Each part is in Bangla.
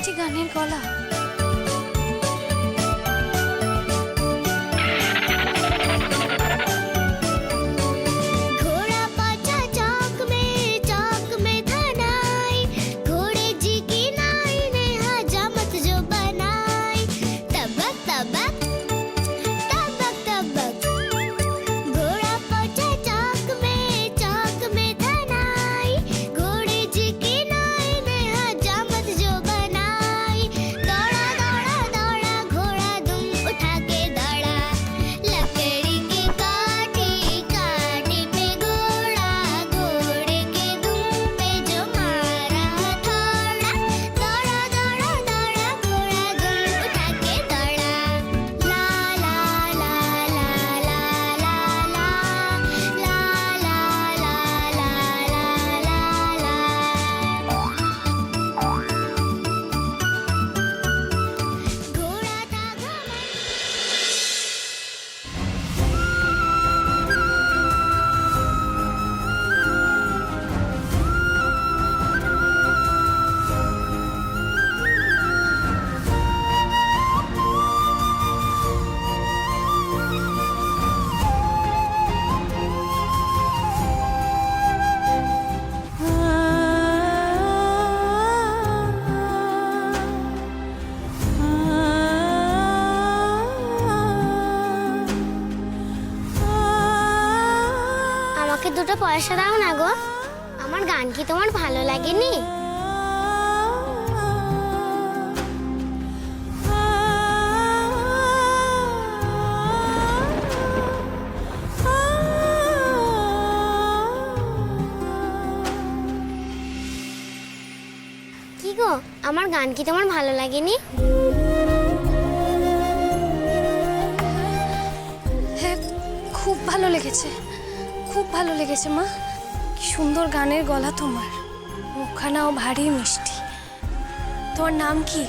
মিষ্টি গানের গলা। পয়সা দাও না গো। আমার গান কি তোমার ভালো লাগেনি? গো, আমার গান কি তোমার ভালো লাগেনি? খুব ভালো লেগেছে। ভালো লেগেছে মা। কি সুন্দর গানের গলা তোমার। মুখখানাও ভারী মিষ্টি। তোমার নাম কি?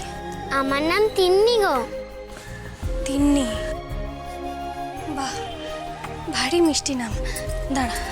আমার নাম তিন্নি গো। তিন্নি? বাহ ভারী মিষ্টি নাম। দাঁড়া।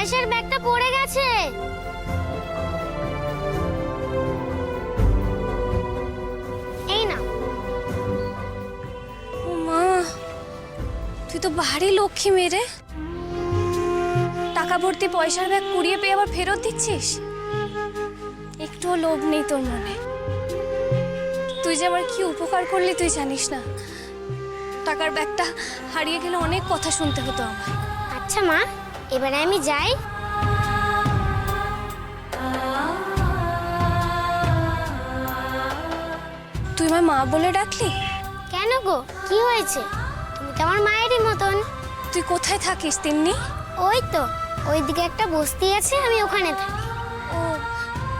পয়সার ব্যাগটা পড়ে গেছে। এই না মা তুই তো ভারী লক্ষ্মী মেরে টাকা ভর্তি পয়সার ব্যাগ কুড়িয়ে পেয়ে আবার ফেরত দিচ্ছিস? একটুও লোভ নেই তোর মনে। তুই যে আমার কি উপকার করলি তুই জানিস না। টাকার ব্যাগটা হারিয়ে গেলে অনেক কথা শুনতে হতো আমার আচ্ছা মা এবারে আমি যাই। তুই আমার মা বলে ডাকলি? কেন গো? কি হয়েছে? তুমি তো আমার মায়েরই মতন। তুই কোথায় থাকিস তিন্নি ওই তো ওইদিকে একটা বস্তি আছে আমি ওখানে থাকি। ও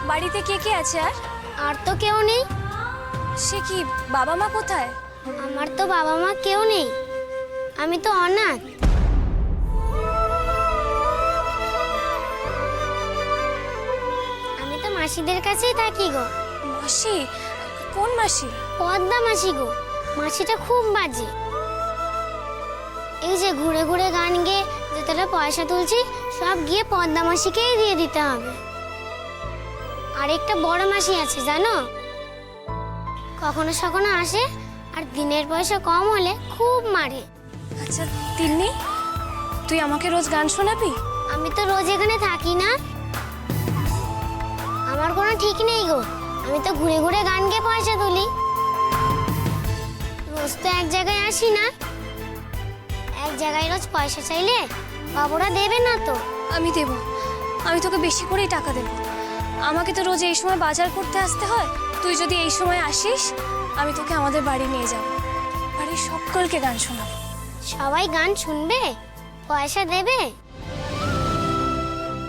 বাড়িতে কে কে আছে আর? আর তো কেউ নেই। সে কি বাবা মা কোথায়? আমার তো বাবা মা কেউ নেই। আমি তো অনাথ। মাসিদের কাছেই থাকি গো। মাসি? কোন মাসি? পদ্মা মাসি গো। মাসিটা খুব বাজে। এই যে ঘুরে ঘুরে গান গেয়ে যেতটা পয়সা তুলছি সব গিয়ে পদ্মা মাসিকেই দিয়ে দিতে হবে। আরেকটা বড় মাসি আছে জানো? কখনো সখনো আসে আর দিনের পয়সা কম হলে খুব মারে। আচ্ছা তিন্নি তুই আমাকে রোজ গান শোনাবি? আমি তো রোজ এখানে থাকি না আমার কোনো ঠিক নেই গো। আমি তো ঘুরে ঘুরে গান গেয়ে পয়সা তুলি। রোজ তো এক জায়গায় আসি না। এক জায়গায় রোজ পয়সা চাইলে বাবুরা দেবে না তো। আমি দেব। আমি তোকে বেশি করেই টাকা দেবো। আমাকে তো রোজ এই সময় বাজার করতে আসতে হয়। তুই যদি এই সময় আসিস আমি তোকে আমাদের বাড়ি নিয়ে যাব। বাড়ির সকলকে গান শোনাবো। সবাই গান শুনবে? পয়সা দেবে?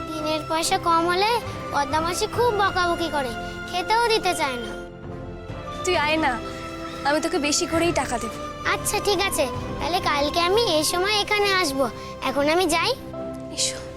দিনের পয়সা কম হলে পদ্মামাসি খুব বকাবকি করে খেতেও দিতে চায় না। তুই আয় না আমি তোকে বেশি করেই টাকা দেব। আচ্ছা ঠিক আছে। তাহলে কালকে আমি এই সময় এখানে আসব। এখন আমি যাই। এসো।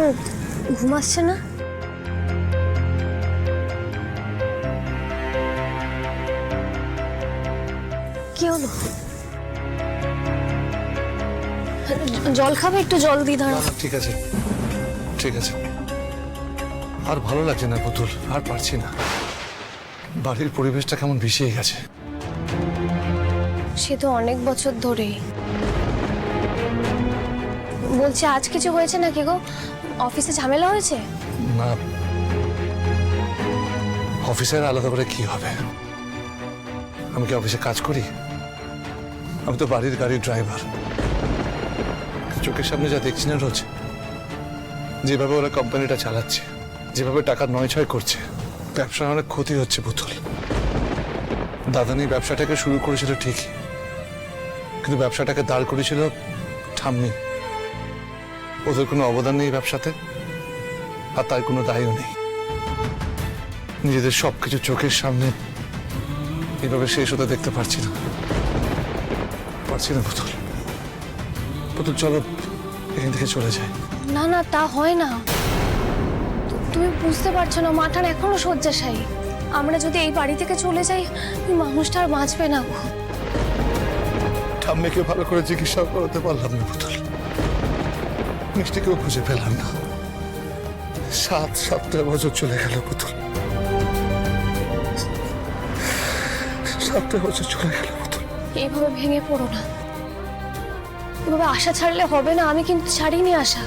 কে গো ঘুমাচ্ছে না? কি হলো? জল খাবে? একটু জল দিয়ে দাঁড়া। ঠিক আছে। ঠিক আছে। আর ভালো লাগছে না পুতুল আর পারছি না। বাড়ির পরিবেশটা কেমন বিষিয়ে গেছে। সে তো অনেক বছর ধরেই। বলছে আজ কিছু হয়েছে নাকি গো? অফিসে ঝামেলা হয়েছে? না। অফিসের আলাদা করে কি হবে? আমি কি অফিসে কাজ করি? আমি তো বাড়ির গাড়ির ড্রাইভার। চোখের সামনে যা দেখছি না রোজ, যেভাবে ওরা কোম্পানিটা চালাচ্ছে, যেভাবে টাকা নয় ছয় করছে, ব্যবসার অনেক ক্ষতি হচ্ছে পুতুল। দাদানি ব্যবসাটাকে শুরু করেছিল ঠিকই, কিন্তু ব্যবসাটাকে দাঁড় করেছিল ঠাম্মি। ওদের কোনো অবদান নেই ব্যবসাতে আর তার কোনো দায়ও নেই। নিজেদের সবকিছু চোখের সামনে এভাবে শেষ হতে দেখতে পারছি না। পারছি না পুতুল। পুতুল চলো এখান থেকে চলে যায় না না তা হয় না। তুমি বুঝতে পারছ না মাঠান এখনও শয্যাশায়ী। আমরা যদি এই বাড়ি থেকে চলে যাই ওই মানুষটা আর বাঁচবে না গো। ঠাম্মিকে ভালো করে চিকিৎসা করাতে পারলাম না পুতুল। মিষ্টিকেও খুঁজে পেলাম না। সাত সাতটা বছর চলে গেল পুতুল। সাতটা বছর চলে গেল পুতুল। এইভাবে ভেঙে পড়ো না। এভাবে আশা ছাড়লে হবে না আমি কিন্তু ছাড়িনি আশা।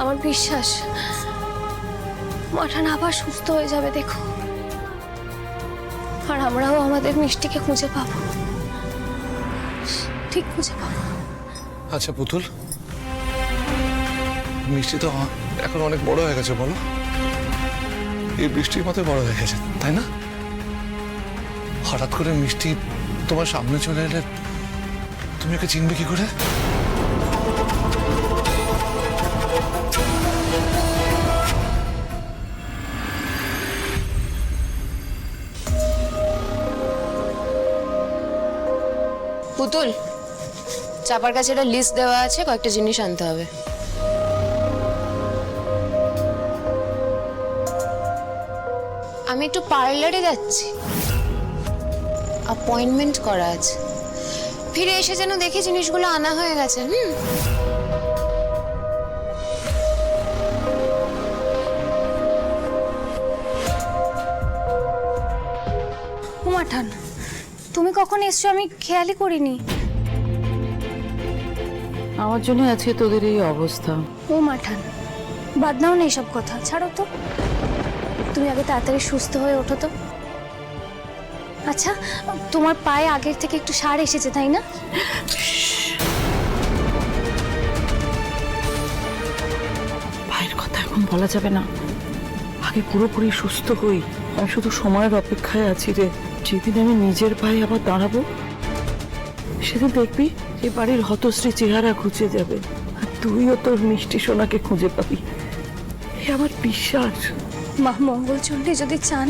আমার বিশ্বাস মাঠান আবার সুস্থ হয়ে যাবে দেখো। আর আমরাও আমাদের মিষ্টিকে খুঁজে পাবো। ঠিক খুঁজে পাবো। আচ্ছা পুতুল। মিষ্টি তো এখন অনেক বড় হয়ে গেছে, বলো। এই বৃষ্টির মতো বড় হয়ে গেছে, তাই না? হঠাৎ করে মিষ্টি তোমার সামনে চলে এলে তুমি ওকে চিনবে কি করে? পুতুল, চাপার কাছে একটা লিস্ট দেওয়া আছে, কয়েকটা জিনিস আনতে হবে। আমি একটু পার্লারে যাচ্ছি। অ্যাপয়েন্টমেন্ট করা আছে। ফিরে এসে যেন দেখি জিনিসগুলো আনা হয়ে গেছে হুম? মাঠান তুমি কখন এসছো আমি খেয়ালই করিনি। আমার জন্য আজকে তোদের এই অবস্থা। ও মাঠান বাদ দাও না এইসব কথা ছাড়ো তো। তুমি আগে তাড়াতাড়ি সুস্থ হয়ে ওঠো তো। আচ্ছা তোমার পায়ে আগের থেকে একটু সার এসেছে, তাই না? পায়ের কথা এখন বলা যাবে না। আগে পুরোপুরি সুস্থ হই। আমি শুধু সময়ের অপেক্ষায় আছি রে। যেদিন আমি নিজের পায়ে আবার দাঁড়াবো, সেদিন দেখবি এই বাড়ির হতশ্রী চেহারা খুঁজে যাবে। আর তুইও তোর মিষ্টি সোনাকে খুঁজে পাবি। আমার বিশ্বাস। মা মঙ্গলচণ্ডী যদি চান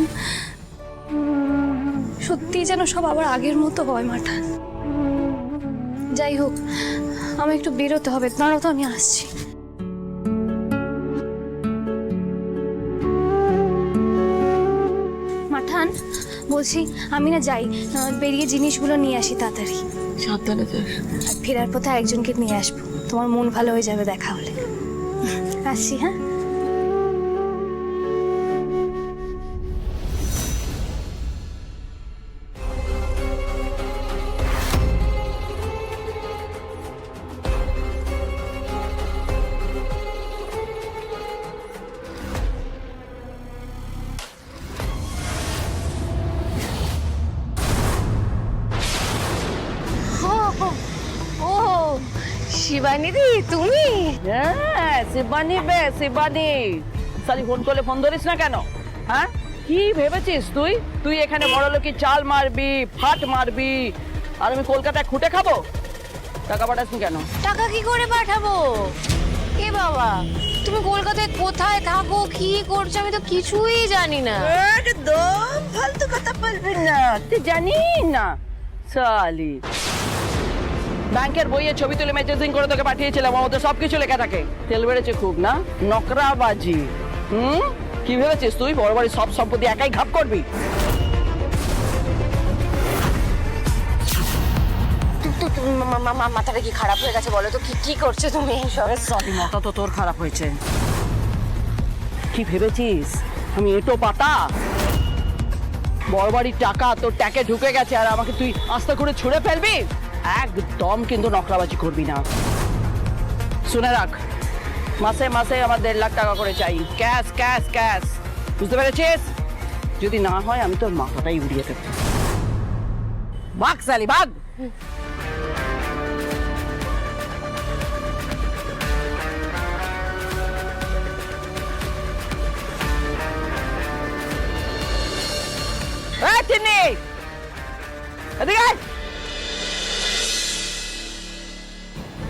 সত্যি যেন সব আবার আগের মতো হয় মাঠান যাই হোক আমি একটু বেরোতে হবে দাঁড়াও তো আমি আসছি। মাঠান বলছি আমি না যাই বেরিয়ে জিনিসগুলো নিয়ে আসি তাড়াতাড়ি। সাবধানে যাস ফেরার পথে একজনকে নিয়ে আসব তোমার মন ভালো হয়ে যাবে দেখা হলে। আসছি হ্যাঁ? শিবানী বে শিবানী। সালি ফোন করলে ফোন ধরিস না কেন? হ্যাঁ? কি ভেবেছিস তুই? তুই এখানে বড় লোকি চাল মারবি ফাট মারবি আর আমি কলকাতায় খুঁটে খাব? টাকা পাঠাসনি কেন? টাকা কি করে পাঠাবো? এ বাবা তুমি কলকাতায় কোথায় থাকো কি করছ আমি তো কিছুই জানি না। একদম ফালতু কথা বলবি না। তুই জানিস না সালি। ব্যাংকের বইয়ে ছবি তুলে মেসেজিং করে তোকে পাঠিয়েছিলাম আমার মধ্যে সবকিছু লেখা থাকে। তেল বেড়েছে খুব না? নকরাবাজি। হুম? কি ভেবেছিস তুই? বড় বড় সব সম্পত্তি একাই ঘাপ করবি। মাথাটা কি খারাপ হয়ে গেছে বলো তো? কি কি করছ তুমি সরি মাথা তো তোর খারাপ হয়েছে। কি ভেবেছিস? আমি এটো পাতা। বড় বাড়ির টাকা তোর ট্যাকে ঢুকে গেছে আর আমাকে তুই আস্তে করে ছুঁড়ে ফেলবি? একদম কিন্তু নকরাবাজি করবি না শুনে রাখ মাসে মাসে আমার দেড় লাখ টাকা করে চাই ক্যাশ ক্যাশ ক্যাশ বুঝতে পেরেছিস যদি না হয় আমি তোর মাথাটাই উড়িয়ে দেবো ভাগ সালি ভাগ এই তিন্নি এদিকে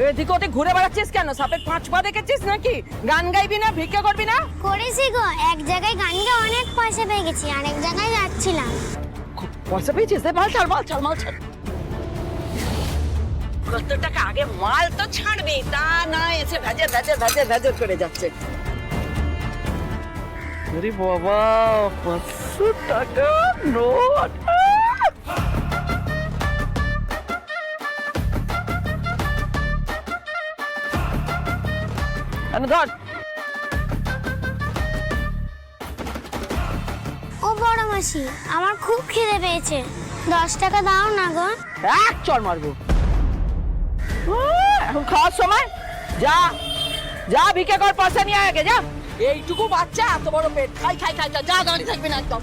এদিক ওদিক ঘুরে বেড়াচ্ছিস কেন? সাপের পাঁচ পা দেখেছিস নাকি? গান গাইবি না ভিক্ষা করবি না? করেছি গো। এক জায়গায় গান গেয়ে অনেক পয়সা পেয়ে গেছি আরেক জায়গায় যাচ্ছিলাম। পয়সা পেয়েছিস? এ মাল ছাড় মাল ছাড় মাল ছাড়। কত টাকা আগে মাল তো ছাড়বি তা না এসে ভেজে ভেজে ভেজে ভেজে করে যাচ্ছে। আরে বাবা পাঁচশো টাকা নোট। ধর। ও বড় মাসি আমার খুব খিদে পেয়েছে। দশ টাকা দাও না গো। এক চড় মারবো। এখন খাওয়ার সময়। যা যা ভিকে কর পয়সা নিয়ে আগে যা। এইটুকু বাচ্চা এত বড় পেট। খাই খাই খাই খাই, যা দাঁড়িয়ে থাকবি না একদম।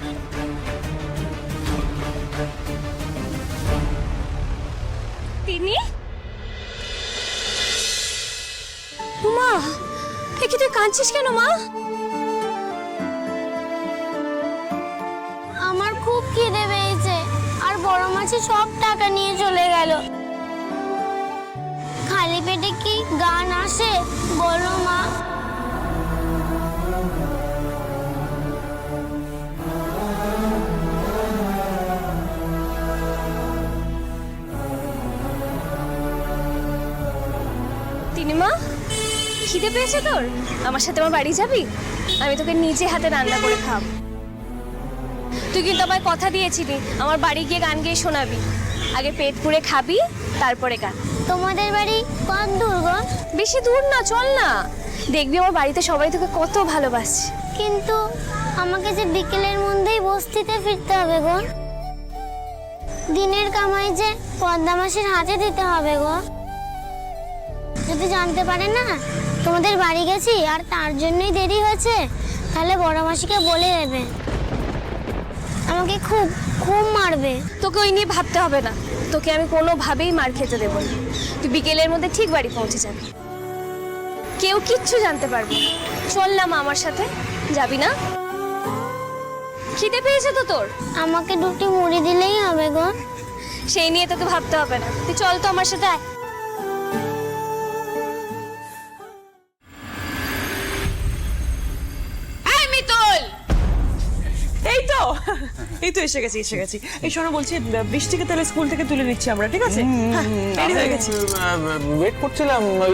তিনি মা কি তুই কাঁদছিস কেন মা? আমার খুব খিদে পেয়েছে আর বড় মাসি সব টাকা নিয়ে চলে গেল। খালি পেটে কি গান আসে বলো মা? তিনি মা খিদে পেয়েছে তোর? আমার সাথে আমার বাড়ি যাবি? আমি তোকে নিজে হাতে রান্না করে খাব তুই কিন্তু আমায় কথা দিয়েছিলি আমার বাড়ি গিয়ে গান গেয়ে শোনাবি। আগে পেট পুড়ে খাবি তারপরে গান। তোমাদের বাড়ি কত দূর গো? বেশি দূর না চল না। দেখবি আমার বাড়িতে সবাই তোকে কত ভালোবাসে কিন্তু আমাকে যে বিকেলের মধ্যেই বস্তিতে ফিরতে হবে গো। দিনের কামাই যে পদ্মা মাসির হাতে দিতে হবে গো। যদি জানতে পারে না তোমাদের বাড়ি গেছি আর তার জন্যই দেরি হয়েছে। তাহলে বড় মাসিকে বলে দেবে। আমাকে খুব খুব মারবে। তোকে ওই নিয়ে ভাবতে হবে না। তোকে আমি কোনোভাবেই মার খেতে দেবো না। তুই বিকেলের মধ্যে ঠিক বাড়ি পৌঁছে যাবি। কেউ কিচ্ছু জানতে পারবে না। চল না মা আমার সাথে। যাবি না? খিদে পেয়েছে তো তোর? আমাকে দুটি মুড়ি দিলেই হবে গো। সেই নিয়ে তোকে ভাবতে হবে না। তুই চল তো আমার সাথে আয়। এসে গেছি এসে গেছি। এই শোনো বলছি বৃষ্টিকে তাহলে স্কুল থেকে তুলে নিচ্ছি আমরা ঠিক আছে? হ্যাঁ, হয়ে গেছি। ওয়েট করছিলাম ওই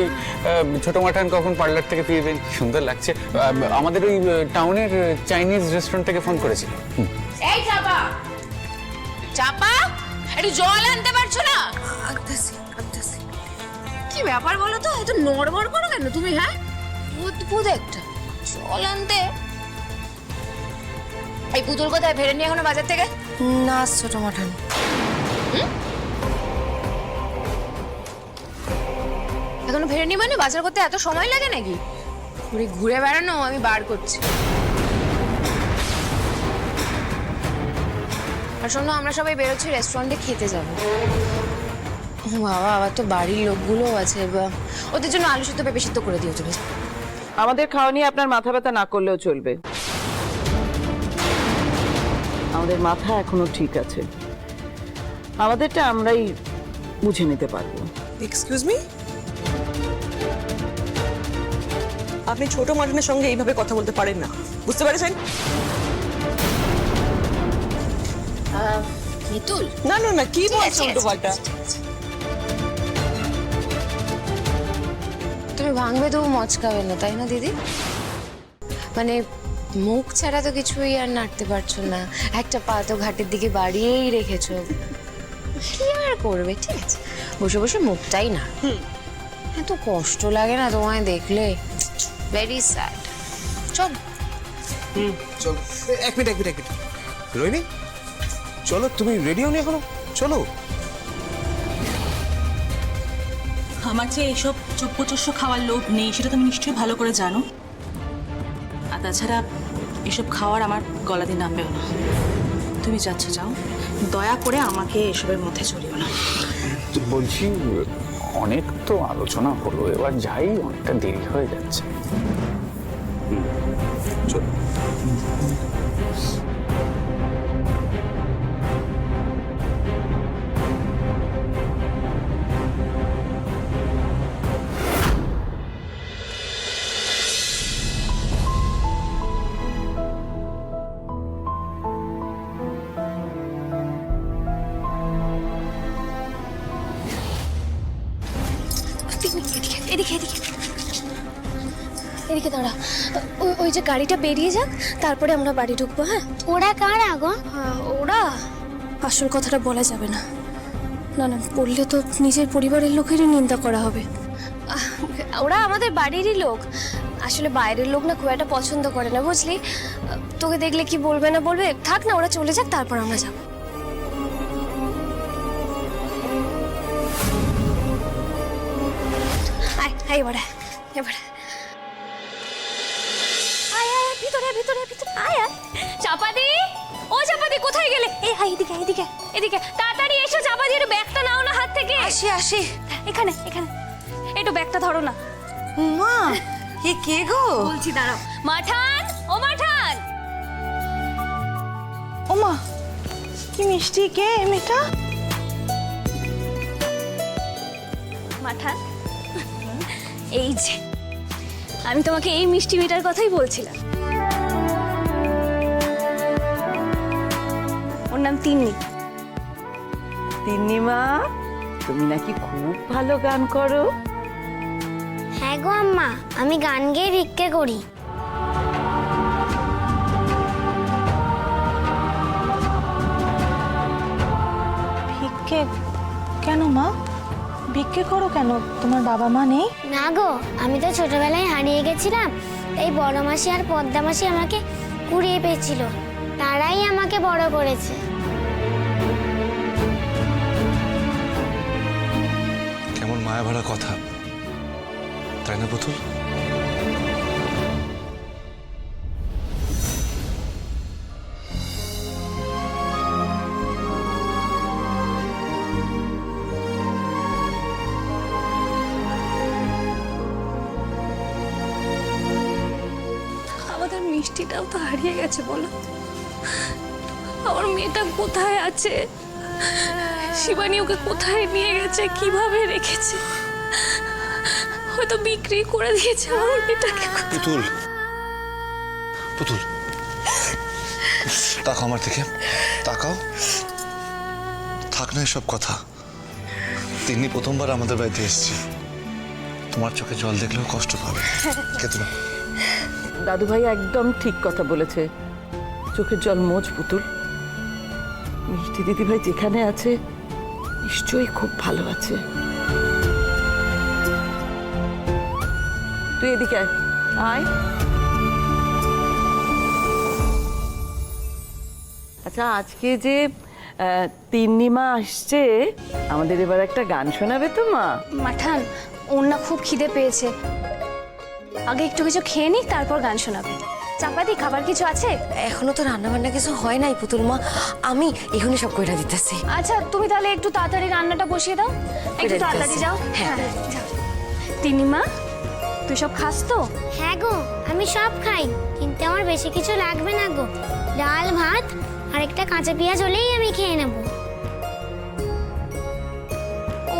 ছোট মাঠান কখন পার্লার থেকে ফিরবেন সুন্দর লাগছে। আমাদের ওই টাউনের চাইনিজ রেস্টুরেন্ট থেকে ফোন করেছে হুম। এই চাপা! চাপা? একটু জল আনতে পারছ না? কি ব্যাপার বলো তো? এত নড়বড় করো কেন তুমি হ্যাঁ? অদ্ভুত একটা। জল আনতে? এই পুতুল কোথায়? ফেরেননি এখনও বাজার থেকে? না ছোট মাঠান। এখনও ফেরেনি মানে? বাজার করতে এত সময় লাগে নাকি? ঘুরে ঘুরে বেড়ানো আমি বার করছি। আর শোনো আমরা সবাই বেরোচ্ছি রেস্টুরেন্টে খেতে যাব। বাবা আবার তো বাড়ির লোকগুলো আছে বা ওদের জন্য আলু সেদ্ধ পেঁপে সিদ্ধ করে দিও তুমি। আমাদের খাওয়া নিয়ে আপনার মাথা ব্যথা না করলেও চলবে। আমাদের মাথা এখনও ঠিক আছে। আমাদেরটা আমরাই বুঝে নিতে পারব। এক্সকিউজ মি আপনি ছোট মাটনের সঙ্গে এইভাবে কথা বলতে পারেন না। বুঝতে পেরেছেন? মিতুল? না না না কি বলছো ঠিক উল্টো আছে, পাল্টা? ঠিক আছে, ঠিক আছে। তুমি ভাঙবে তবু মচকাবে না তাই না দিদি? মানে মুখ ছাড়া তো কিছুই আর নাড়তে পারছ না। একটা পা তো ঘাটের দিকে বাড়িয়েই রেখেছো। কি আর করবে ঠিক আছে। বসে বসে মুখটাই না। এত কষ্ট লাগে না তোমায় দেখলে। ভেরি স্যাড চল। চলো। এক মিনিট এক মিনিট এক মিনিট। রোহিণী চলো তুমি রেডি হওনি এখনও? চলো। আমার যে এসব চোপ্পচস্য খাওয়ার লোভ নেই সেটা তুমি নিশ্চয়ই ভালো করে জানো। আর তাছাড়া এসব খাওয়ার আমার গলা দিয়ে নামবেও না। তুমি যাচ্ছ, যাও। দয়া করে আমাকে এসবের মধ্যে চলিও না। বলছি, অনেক তো আলোচনা হলো, এবার যাই, অনেকটা দেরি হয়ে যাচ্ছে। চলো। ওই যে গাড়িটা বেরিয়ে যাক তারপরে আমরা বাড়ি ঢুকবো হ্যাঁ? ওরা কার আগো? ওরা? আসল কথাটা বলা যাবে না। না না বললে তো নিজের পরিবারের লোকেরই নিন্দা করা হবে। ওরা আমাদের বাড়িরই লোক। আসলে বাইরের লোক না খুব একটা পছন্দ করে না বুঝলি? তোকে দেখলে কি বলবে না বলবে? থাক না ওরা চলে যাক তারপর আমরা যাব। এবারে এবারে। আয়, আয় চাপাদি? ও চাপাদি কোথায় গেলে? এই আয় এদিকে এদিকে এদিকে। তাড়াতাড়ি এসো চাপাদি একটু ব্যাগটা নাও না হাত থেকে। আসি আসি। এখানে এখানে। একটু ব্যাগটা ধরো না। মা এ কে গো? বলছি দাঁড়াও। মাঠান ও মাঠান! ওমা কি মিষ্টি কে মেয়েটা? মাঠান এই যে আমি তোমাকে এই মিষ্টি মেয়েটার কথাই বলছিলাম। ওর নাম তিন্নি তিন্নিমা তুমি নাকি খুব ভালো গান করো। হ্যাঁ গো আম্মা আমি গান গেয়ে ভিক্ষে করি। ভিক্ষে কেন মা? ভিক্ষে করো কেন? তোমার বাবা মা নেই? না গো আমি তো ছোটবেলায় হারিয়ে গেছিলাম। তাই বড় মাসি আর পদ্মা মাসি আমাকে কুড়িয়ে পেয়েছিল। তারাই আমাকে বড় করেছে। কেমন মায়া ভরা কথা। তাই না, পুতুল? আমাদের মিষ্টিটাও তো হারিয়ে গেছে, বলো। আমার মেয়েটা কোথায় আছে? শিবানী ওকে কোথায় নিয়ে গেছে কীভাবে রেখেছে? হয়তো বিক্রি করে দিয়েছে আমার মেয়েটাকে। পুতুল। পুতুল। তাকাও আমার থেকে তাকাও। থাক না এসব কথা। তিনি প্রথমবার আমাদের বাড়িতে এসেছি। তোমার চোখে জল দেখলেও কষ্ট পাবে। না দাদু ভাই একদম ঠিক কথা বলেছে। চোখের জল মোচ পুতুল। মিষ্টি দিদি ভাই যেখানে আছে নিশ্চয়ই খুব ভালো আছে। তুই এদিকে আয়। আচ্ছা আজকে যে তিন্নিমা আসছে, আমাদের এবার একটা গান শোনাবে তো মা? মাঠান, ওর না খুব খিদে পেয়েছে। আগে একটু কিছু খেয়ে নিক, তারপর গান শোনাবে। চাপাতি খাবার কিছু আছে? এখনও তো রান্না বান্না কিছু হয় নাই পুতুল মা। আমি এখনই সব কইরা দিতেছি। আচ্ছা তুমি তাহলে একটু তাড়াতাড়ি রান্নাটা বসিয়ে দাও। একটু তাড়াতাড়ি যাও। হ্যাঁ। যাও। তিন্নি মা তুই সব খাস তো? হ্যাঁ গো আমি সব খাই কিন্তু আমার বেশি কিছু লাগবে না গো। ডাল ভাত আর একটা কাঁচা পেঁয়াজ হলেই আমি খেয়ে নেব।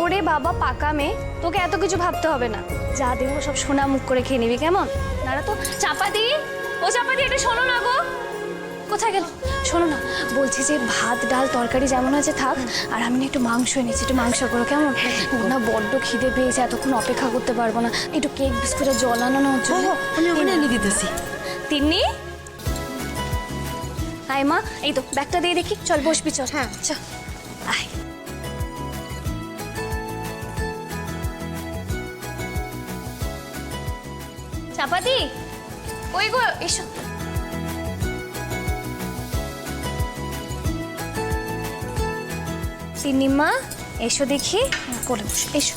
ওরে বাবা পাকা মেয়ে। তোকে এত কিছু ভাবতে হবে না। যা দেবো সব সোনা মুখ করে খেয়ে নিবি কেমন? দাঁড়া তো চাপাতি। ও চাপাতি এটা শোনো না গো। কোথায় গেল? শোনো না বলছি যে ভাত ডাল তরকারি যেমন আছে থাক আর আমি না একটু মাংস এনেছি একটু মাংস করো কেমন? না বড্ড খিদে পেয়েছে এতক্ষণ অপেক্ষা করতে পারব না। একটু কেক বিস্কুটের জল আনো না। আমি ওখানে এনে দিতেছি। তিন্নি? আয় মা এই তো ব্যাগটা দিয়ে দেখি। চল বসবি চল। হ্যাঁ। চল আয়। চাপাতি? ওই গো এসো। সিনেমা এসো দেখি করে এসো এসো।